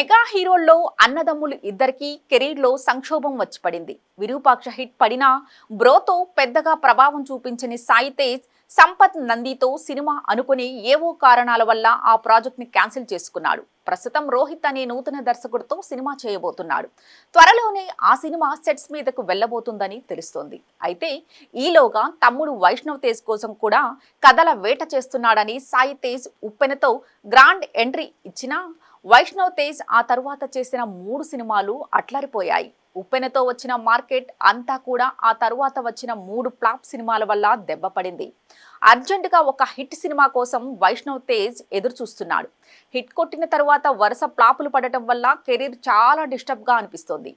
Mega హీరోల్లో అన్నదమ్ములు ఇద్దరికి కెరీర్లో సంక్షోభం వచ్చి పడింది విరూపాక్ష హిట్ పడినా బ్రోతో పెద్దగా ప్రభావం చూపించని సాయి తేజ్ సంపత్ నందితో సినిమా అనుకుని ఏవో కారణాల వల్ల ఆ ప్రాజెక్ట్ని క్యాన్సిల్ చేసుకున్నాడు. ప్రస్తుతం రోహిత్ అనే నూతన దర్శకుడితో సినిమా చేయబోతున్నాడు. త్వరలోనే ఆ సినిమా సెట్స్ మీదకు వెళ్ళబోతుందని తెలుస్తోంది. అయితే ఈలోగా తమ్ముడు వైష్ణవ్ తేజ్ కోసం కూడా కథల వేట చేస్తున్నాడని సాయి తేజ్ ఉప్పెనతో గ్రాండ్ ఎంట్రీ ఇచ్చినా వైష్ణవ్ తేజ్ ఆ తరువాత చేసిన మూడు సినిమాలు అట్లరిపోయాయి. ఉప్పెనతో వచ్చిన మార్కెట్ అంతా కూడా ఆ తరువాత వచ్చిన మూడు ప్లాప్ సినిమాల వల్ల దెబ్బపడింది అర్జెంటుగా ఒక హిట్ సినిమా కోసం వైష్ణవ్ తేజ్ ఎదురు చూస్తున్నాడు హిట్ కొట్టిన తరువాత వరుస ప్లాపులు పడటం వల్ల కెరీర్ చాలా డిస్టర్బ్గా అనిపిస్తోంది.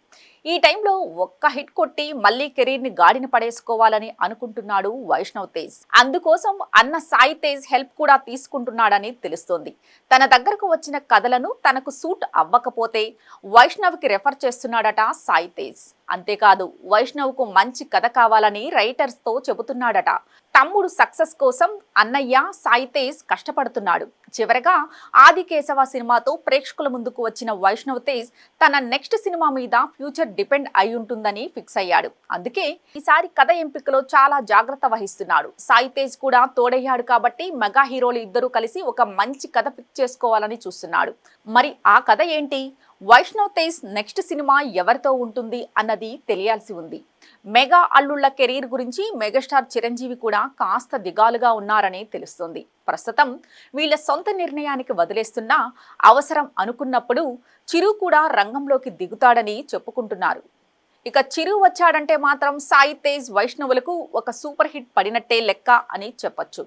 ఈ టైంలో ఒక్క హిట్ కొట్టి మళ్ళీ కెరీర్ని గాడిని పడేసుకోవాలని అనుకుంటున్నాడు వైష్ణవ్ తేజ్. అందుకోసం అన్న సాయి తేజ్ హెల్ప్ కూడా తీసుకుంటున్నాడని తెలుస్తోంది. తన దగ్గరకు వచ్చిన కథలను తనకు సూట్ అవ్వకపోతే వైష్ణవ్కి రెఫర్ చేస్తున్నాడట సాయి తేజ్ అంతేకాదు వైష్ణవ్కు మంచి కథ కావాలని రైటర్స్తో చెబుతున్నాడట. తమ్ముడు సక్సెస్ కోసం అన్నయ్య సాయితేజ్ కష్టపడుతున్నాడు. చివరగా ఆదికేశవ సినిమాతో ప్రేక్షకుల ముందుకు వచ్చిన వైష్ణవ్ తేజ్ తన నెక్స్ట్ సినిమా మీద ఫ్యూచర్ డిపెండ్ అయి ఉంటుందని ఫిక్స్ అయ్యాడు. అందుకే ఈసారి కథ ఎంపికలో చాలా జాగ్రత్త వహిస్తున్నాడు. సాయి తేజ్ కూడా తోడయ్యాడు కాబట్టి మెగా హీరోలు ఇద్దరు కలిసి ఒక మంచి కథ పిక్ చేసుకోవాలని చూస్తున్నాడు. మరి ఆ కథ ఏంటి? వైష్ణవ్ తేజ్ నెక్స్ట్ సినిమా ఎవరితో ఉంటుంది అన్నది తెలియాల్సి ఉంది. మెగా అల్లుళ్ళ కెరీర్ గురించి మెగాస్టార్ చిరంజీవి కూడా కాస్త దిగాలుగా ఉన్నారని తెలుస్తుంది. ప్రస్తుతం వీళ్ళ సొంత నిర్ణయానికి వదిలేస్తున్నా అవసరం అనుకున్నప్పుడు చిరు కూడా రంగంలోకి దిగుతాడని చెప్పుకుంటున్నారు. ఇక చిరు వచ్చాడంటే మాత్రం సాయి తేజ్ వైష్ణవులకు ఒక సూపర్ హిట్ పడినట్టే లెక్క అని చెప్పొచ్చు.